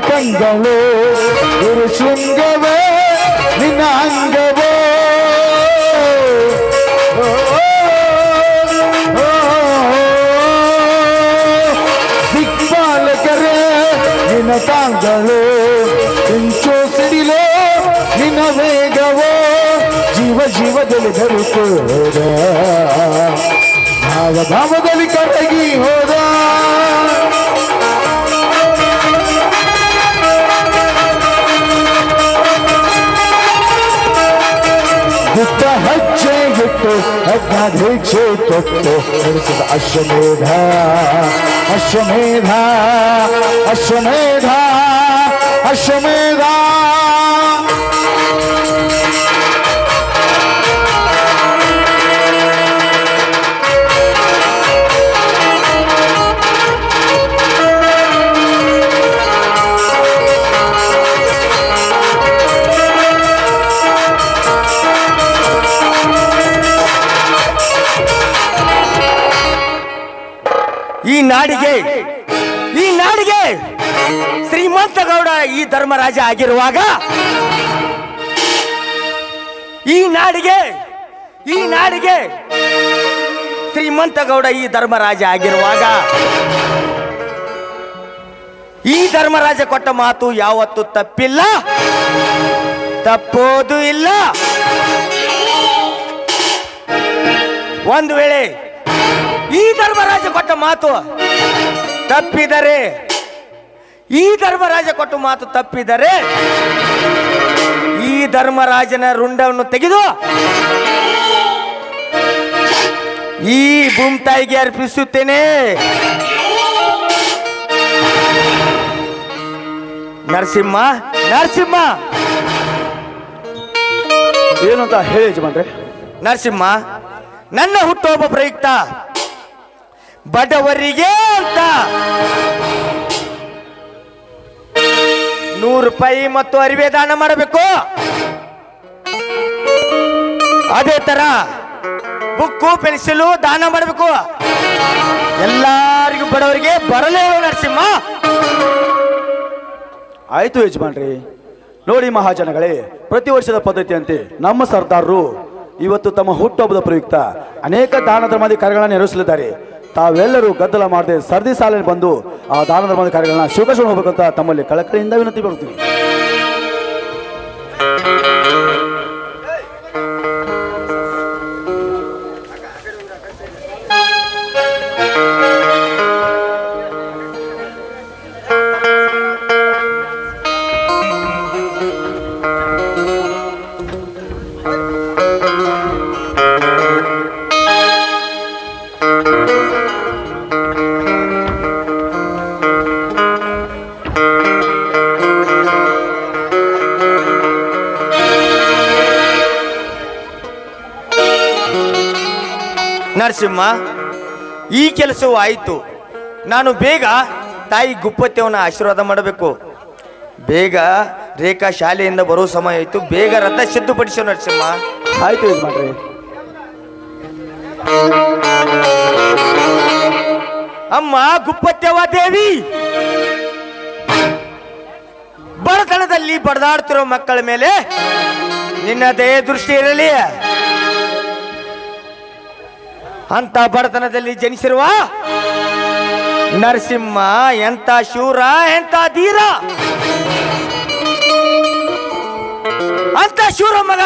ಕಂಗಳು ಗುರು ಶೃಂಗವೇ, ನಿನ್ನ ಅಂಗವೋ. ದಿಕ್ಪಾಲಕರೇ ನಿನ್ನ ತಾಂಗಳು ಇಂಚು ಸಿಡಿಲೋ, ನಿನ್ನ ವೇಗವೋ. ಜೀವ ಜೀವದಲ್ಲಿ ಬರುತ್ತೋದ ಭಾವ ಭಾವದಲ್ಲಿ ಕರಗಿ ಹೋದ এটা হচ্ছে গেটো গাঁধেছে তত্ত্ব অশ্বমেধা অশ্বমেধা অশ্বমেধা অশ্বমেধা ಈ ಧರ್ಮರಾಜ ಆಗಿರುವಾಗ ಈ ನಾಡಿಗೆ ಈ ನಾಡಿಗೆ ಶ್ರೀಮಂತ ಗೌಡ ಈ ಧರ್ಮರಾಜ ಆಗಿರುವಾಗ ಈ ಧರ್ಮರಾಜ ಕೊಟ್ಟ ಮಾತು ಯಾವತ್ತು ತಪ್ಪಿಲ್ಲ, ತಪ್ಪೋದು ಇಲ್ಲ. ಒಂದು ವೇಳೆ ಈ ಧರ್ಮರಾಜ ಕೊಟ್ಟ ಮಾತು ತಪ್ಪಿದರೆ ಈ ಧರ್ಮರಾಜ ಕೊಟ್ಟು ಮಾತು ತಪ್ಪಿದರೆ ಈ ಧರ್ಮರಾಜನ ರುಂಡವನ್ನು ತೆಗೆದು ಈ ಭೂಮ್ತಾಯಿಗೆ ಅರ್ಪಿಸುತ್ತೇನೆ. ನರಸಿಂಹ ನರಸಿಂಹ! ಏನು ಅಂತ ಹೇಳಿ ಯಜಮಾನ್ರೆ? ನರಸಿಂಹ ನನ್ನ ಹುಟ್ಟೋಬ ಪ್ರಯುಕ್ತ ಬಡವರಿಗೆ ಅಂತ. ನೂರು ರೂಪಾಯಿ ಮತ್ತು ಅರಿವೆ ದಾನ ಮಾಡಬೇಕು. ಅದೇ ತರ ಬುಕ್ಕು, ಪೆನ್ಸಿಲು ದಾನ ಮಾಡಬೇಕು. ಎಲ್ಲರಿಗೂ ಬಡವರಿಗೆ ಬರಲೇ ನರಸಿಂಹ. ಆಯ್ತು ಯಜಮಾನ್ರಿ. ನೋಡಿ ಮಹಾಜನಗಳೇ, ಪ್ರತಿ ವರ್ಷದ ಪದ್ಧತಿಯಂತೆ ನಮ್ಮ ಸರ್ದಾರರು ಇವತ್ತು ತಮ್ಮ ಹುಟ್ಟುಹಬ್ಬದ ಪ್ರಯುಕ್ತ ಅನೇಕ ದಾನ ಧರ್ಮಾಧಿಕಾರಿಗಳನ್ನು ನೆರವೇರಿಸಲಿದ್ದಾರೆ. ತಾವೆಲ್ಲರೂ ಗದ್ದಲ ಮಾಡದೆ ಸರ್ದಿ ಸಾಲಿನಲ್ಲಿ ಬಂದು ಆ ದಾನ ಧರ್ಮದ ಕಾರ್ಯಗಳನ್ನ ಶಿವಕಶಿಕೊಂಡು ಹೋಗ್ಬೇಕಂತ ತಮ್ಮಲ್ಲಿ ಕಳಕಳಿಯಿಂದ ವಿನಂತಿ ಮಾಡ್ತೀನಿ ನರಸಿಂಹ ಈ ಕೆಲಸವೂ ಆಯಿತು. ನಾನು ಬೇಗ ತಾಯಿ ಗುಪ್ಪತ್ಯವನ್ನ ಆಶೀರ್ವಾದ ಮಾಡಬೇಕು. ಬೇಗ ರೇಖಾ ಶಾಲೆಯಿಂದ ಬರೋ ಸಮಯ ಆಯಿತು. ಬೇಗ ರಥ ಸಿದ್ಧಪಡಿಸೋ ನರಸಿಂಹ. ಆಯ್ತು ಮಾಡ್ರಿ ಅಮ್ಮ ಗುಪ್ಪತ್ತೆವ ದೇವಿ! ಬಡತನದಲ್ಲಿ ಬಡದಾಡ್ತಿರೋ ಮಕ್ಕಳ ಮೇಲೆ ನಿನ್ನದೇ ದೃಷ್ಟಿ ಇರಲಿ. ಅಂತ ಬಡತನದಲ್ಲಿ ಜನಿಸಿರುವ ನರಸಿಂಹ, ಎಂತ ಶೂರ, ಎಂತ ಧೀರ. ಅಂತ ಶೂರ ಮಗ.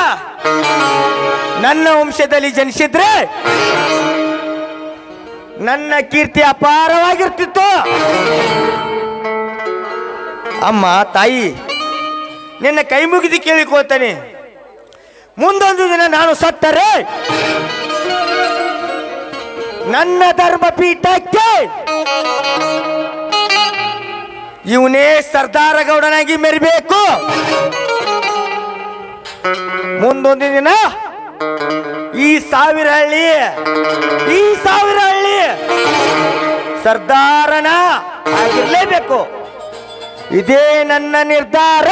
ನನ್ನ ವಂಶದಲ್ಲಿ ಜನಿಸಿದ್ರೆ ನನ್ನ ಕೀರ್ತಿ ಅಪಾರವಾಗಿರ್ತಿತ್ತು. ಅಮ್ಮ, ತಾಯಿ, ನಿನ್ನ ಕೈ ಮುಗಿದು ಕೇಳಿಕೊಳ್ತೇನೆ. ಮುಂದೊಂದು ದಿನ ನಾನು ಸತ್ತರೆ. ನನ್ನ ಧರ್ಮ ಪೀಠಕ್ಕೆ ಇವನೇ ಸರ್ದಾರ ಗೌಡನಾಗಿ ಮೆರಿಬೇಕು. ಮುಂದೊಂದು ದಿನ ಈ ಸಾವಿರ ಹಳ್ಳಿ ಈ ಸಾವಿರ ಹಳ್ಳಿ ಸರ್ದಾರನ ಆಗಿರ್ಲೇಬೇಕು. ಇದೇ ನನ್ನ ನಿರ್ಧಾರ.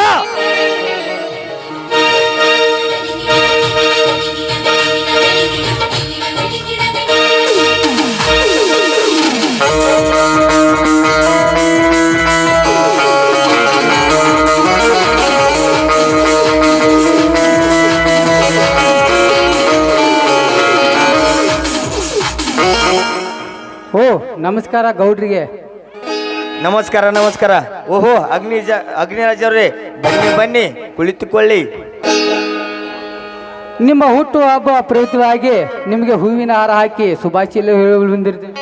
ನಮಸ್ಕಾರ ಗೌಡ್ರಿಗೆ. ನಮಸ್ಕಾರ ನಮಸ್ಕಾರ. ಓಹೋ ಅಗ್ನಿ ಅಗ್ನಿರಾಜವ್ರೆ ಅಗ್ನಿರಾಜ್ ಅವ್ರೆ ಬನ್ನಿ ಬನ್ನಿ ಕುಳಿತುಕೊಳ್ಳಿ. ನಿಮ್ಮ ಹುಟ್ಟು ಹಬ್ಬ ಪ್ರಯುಕ್ತವಾಗಿ ನಿಮಗೆ ಹೂವಿನ ಹಾರ ಹಾಕಿ ಶುಭಾಶಯ ಹೊಂದಿರ್ತೀವಿ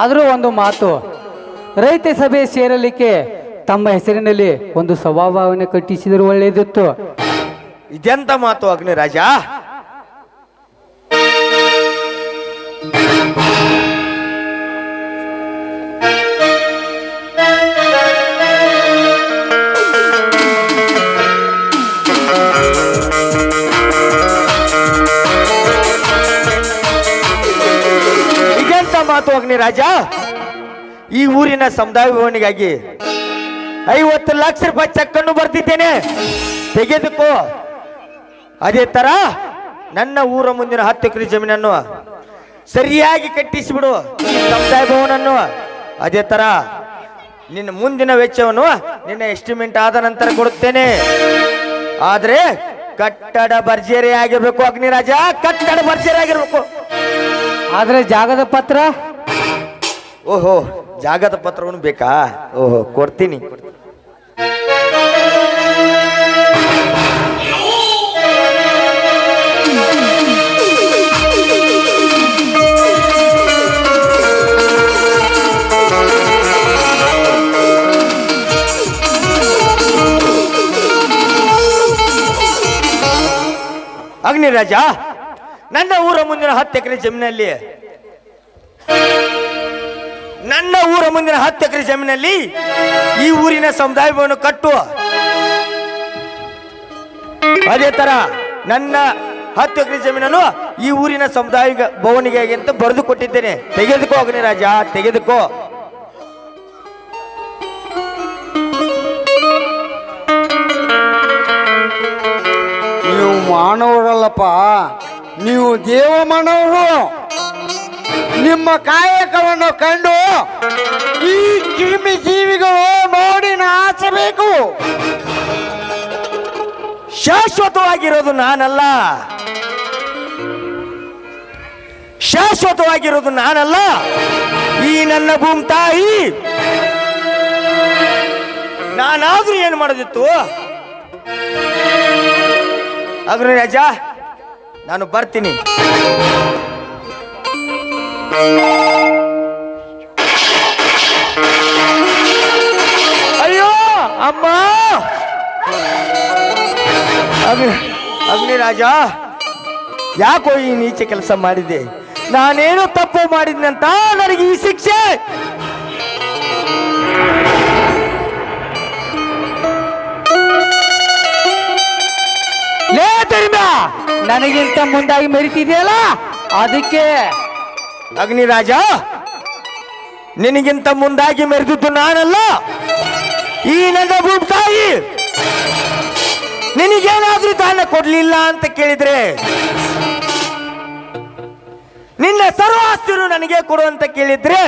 ಆದರೂ ಒಂದು ಮಾತು ರೈತ ಸಭೆ ಸೇರಲಿಕ್ಕೆ ತಮ್ಮ ಹೆಸರಿನಲ್ಲಿ ಒಂದು ಸ್ವಭಾವವನ್ನು ಕಟ್ಟಿಸಿದರೆ ಒಳ್ಳೆಯದಿತ್ತು. ಇದೆಂತ ಮಾತು ಅಗ್ನಿರಾಜ? ಇದೆಂತ ಮಾತು ಅಗ್ನಿರಾಜ? ಈ ಊರಿನ ಸಮುದಾಯ ಭವನಿಗಾಗಿ ಐವತ್ತು ಲಕ್ಷ ರೂಪಾಯಿ ಚೆಕ್ಕನ್ನು ಬರ್ತಿದ್ದೇನೆ ತೆಗೆದುಕೋ. ಅದೇ ತರ ನನ್ನ ಊರ ಮುಂದಿನ ಹತ್ತು ಎಕರೆ ಜಮೀನನ್ನು ಸರಿಯಾಗಿ ಕಟ್ಟಿಸಿಬಿಡು ಸಮುದಾಯ ಭವನನ್ನು. ಅದೇ ತರ ನಿನ್ನ ಮುಂದಿನ ವೆಚ್ಚವನ್ನು ನಿನ್ನ ಎಸ್ಟಿಮೇಟ್ ಆದ ನಂತರ ಕೊಡುತ್ತೇನೆ. ಆದ್ರೆ ಕಟ್ಟಡ ಭರ್ಜರಿ ಆಗಿರ್ಬೇಕು ಅಗ್ನಿರಾಜ ಕಟ್ಟಡ ಭರ್ಜರಿ ಆಗಿರ್ಬೇಕು. ಆದರೆ ಜಾಗದ ಪತ್ರ? ಓಹೋ. ಜಾಗದ ಪತ್ರವನ್ನು ಬೇಕಾ? ಓಹೋ ಕೊಡ್ತೀನಿ. ಅಗ್ನಿರಾಜ ನನ್ನ ಊರ ಮುಂದಿನ ಹತ್ತು ಎಕರೆ ಜಮೀನಲ್ಲಿ ನನ್ನ ಊರ ಮುಂದಿನ ಹತ್ತು ಎಕರೆ ಜಮೀನಲ್ಲಿ ಈ ಊರಿನ ಸಮುದಾಯ ಭವನ ಕಟ್ಟುವ. ಅದೇ ತರ ನನ್ನ ಹತ್ತು ಎಕರೆ ಜಮೀನನ್ನು ಈ ಊರಿನ ಸಮುದಾಯ ಭವನಿಗೆ ಅಂತ ಬರೆದು ಕೊಟ್ಟಿದ್ದೇನೆ. ತೆಗೆದುಕೋ ಅಗ್ನಿರಾಜ ತೆಗೆದುಕೋ. ನೀವು ಮಾನವರಲ್ಲಪ್ಪ, ನೀವು ದೇವ ಮಾನವರು. ನಿಮ್ಮ ಕಾಯಕವನ್ನು ಕಂಡು ಈ ಕ್ರಿಮಿ ಜೀವಿಗಳು ನೋಡಿ ನಾಚಬೇಕು. ಶಾಶ್ವತವಾಗಿರೋದು ನಾನಲ್ಲ. ಶಾಶ್ವತವಾಗಿರೋದು ನಾನಲ್ಲ. ಈ ನನ್ನ ಭೂಮಿ ತಾಯಿ. ನಾನಾದ್ರೂ ಏನು ಮಾಡೋದಿತ್ತು? ಅಗ್ನಿರಾಜ ನಾನು ಬರ್ತೀನಿ. ಅಯ್ಯೋ, ಅಮ್ಮ! ಅಗ್ನಿ ಅಗ್ನಿ ರಾಜ ಯಾಕೋ ಈ ನೀಚೆ ಕೆಲಸ ಮಾಡಿದೆ ನಾನೇನು ತಪ್ಪು ಮಾಡಿದ್ನಂತ ನನಗೆ ಈ ಶಿಕ್ಷೆ! ಲೇ ನನಗಿಂತ ಮುಂದಾಗಿ ಮೆರಿತಿದೆಯಲ್ಲ? ಅದಕ್ಕೆ ಅಗ್ನಿರಾಜ, ನಿನಗಿಂತ ಮುಂದಾಗಿ ಮೆರೆದಿದ್ದು ನಾನಲ್ಲ. ಈ ನನ್ನ ಭೂಪ್ ತಾಯಿ ನಿನಗೇನಾದ್ರೂ ದಾನ ಕೊಡ್ಲಿಲ್ಲ ಅಂತ ಕೇಳಿದ್ರೆ, ನಿನ್ನ ಸರ್ವಾಸ್ತಿರು ನನಗೆ ಕೊಡು ಅಂತ ಕೇಳಿದ್ರೆ,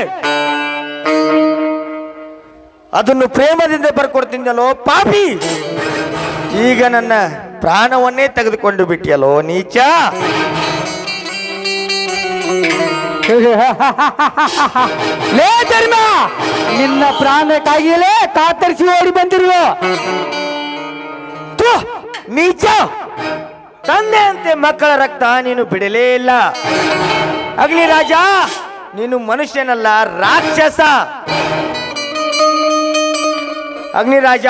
ಅದನ್ನು ಪ್ರೇಮದಿಂದ ಬರ್ಕೊಡ್ತೀನಲ್ಲೋ ಪಾಪಿ. ಈಗ ನನ್ನ ಪ್ರಾಣವನ್ನೇ ತೆಗೆದುಕೊಂಡು ಬಿಟ್ಟಿಯಲ್ಲೋ ನೀಚ? ಲೇ ಧರ್ಮ ನಿನ್ನ ಪ್ರಾಣಕ್ಕಾಗಿಯೇ ಕಾತರಿಸಿ ಓಡಿ ಬಂದಿರುವ. ನೀಚ. ತಂದೆಯಂತೆ ಮಕ್ಕಳ ರಕ್ತ ನೀನು ಬಿಡಲೇ ಇಲ್ಲ. ಅಗ್ನಿ ರಾಜ, ನೀನು ಮನುಷ್ಯನಲ್ಲ, ರಾಕ್ಷಸ. ಅಗ್ನಿ ರಾಜ,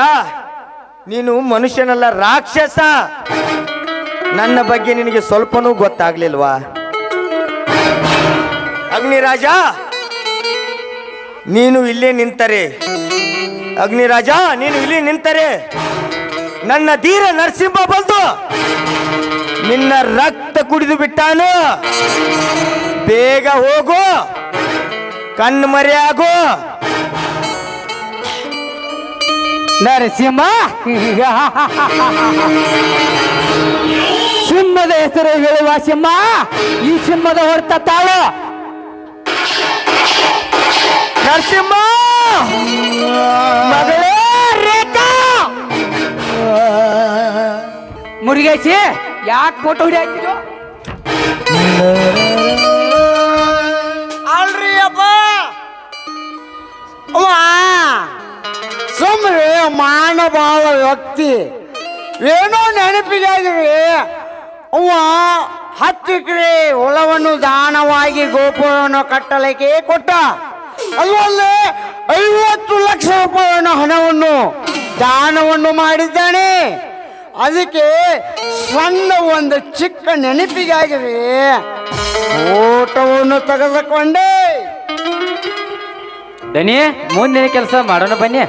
ನೀನು ಮನುಷ್ಯನಲ್ಲ, ರಾಕ್ಷಸ. ನನ್ನ ಬಗ್ಗೆ ನಿನಗೆ ಸ್ವಲ್ಪನೂ ಗೊತ್ತಾಗ್ಲಿಲ್ವಾ? ಅಗ್ನಿರಾಜ, ನೀನು ಇಲ್ಲಿ ನಿಂತರೆ. ಅಗ್ನಿರಾಜ, ನೀನು ಇಲ್ಲಿ ನಿಂತರೆ. ನನ್ನ ಧೀರ ನರಸಿಂಹ ಬಂದು ನಿನ್ನ ರಕ್ತ ಕುಡಿದು ಬಿಟ್ಟಾನು. ಬೇಗ ಹೋಗು, ಕಣ್ಣು ಮರೆಯಾಗು ನರಸಿಂಹ, ಸಿಂಹದ ಹೆಸರು ಹೇಳುವ ಸಿಂಹ, ಈ ಸಿಂಹದ ಹೊರತ ತಾಳು. ನರಸಿಂಹ ಮಗಳೇ ರೇಖಾ! ಸಿ ಯಾಕೆ ಫೋಟೋ ಹಿಡಿ ಅಲ್ರಿ ಅಪ್ಪ! ಅವ ಸುಮ್ರಿ ಮಾನಭಾವ ವ್ಯಕ್ತಿ. ಏನೋ ನೆನಪಿಗೆ ಅವ ಹತ್ತು ಎಕರೆ ಹೊಲವನ್ನು ದಾನವಾಗಿ ಗೋಪುರವನ್ನು ಕಟ್ಟಲಿಕ್ಕೆ ಕೊಟ್ಟ. ಅಲ್ಲದೆ ಐವತ್ತು ಲಕ್ಷ ರೂಪಾಯಿಯನ್ನು ಹಣವನ್ನು ದಾನವನ್ನು ಮಾಡಿದ್ದಾನೆ. ಅದಕ್ಕೆ ಸಣ್ಣ ಒಂದು ಚಿಕ್ಕ ನೆನಪಿಗಾಗಿದೆ ಓಟವನ್ನು ತೆಗೆದುಕೊಂಡೆ. ದನಿ ಮುಂದಿನ ಕೆಲಸ ಮಾಡೋಣ ಬನ್ನಿ.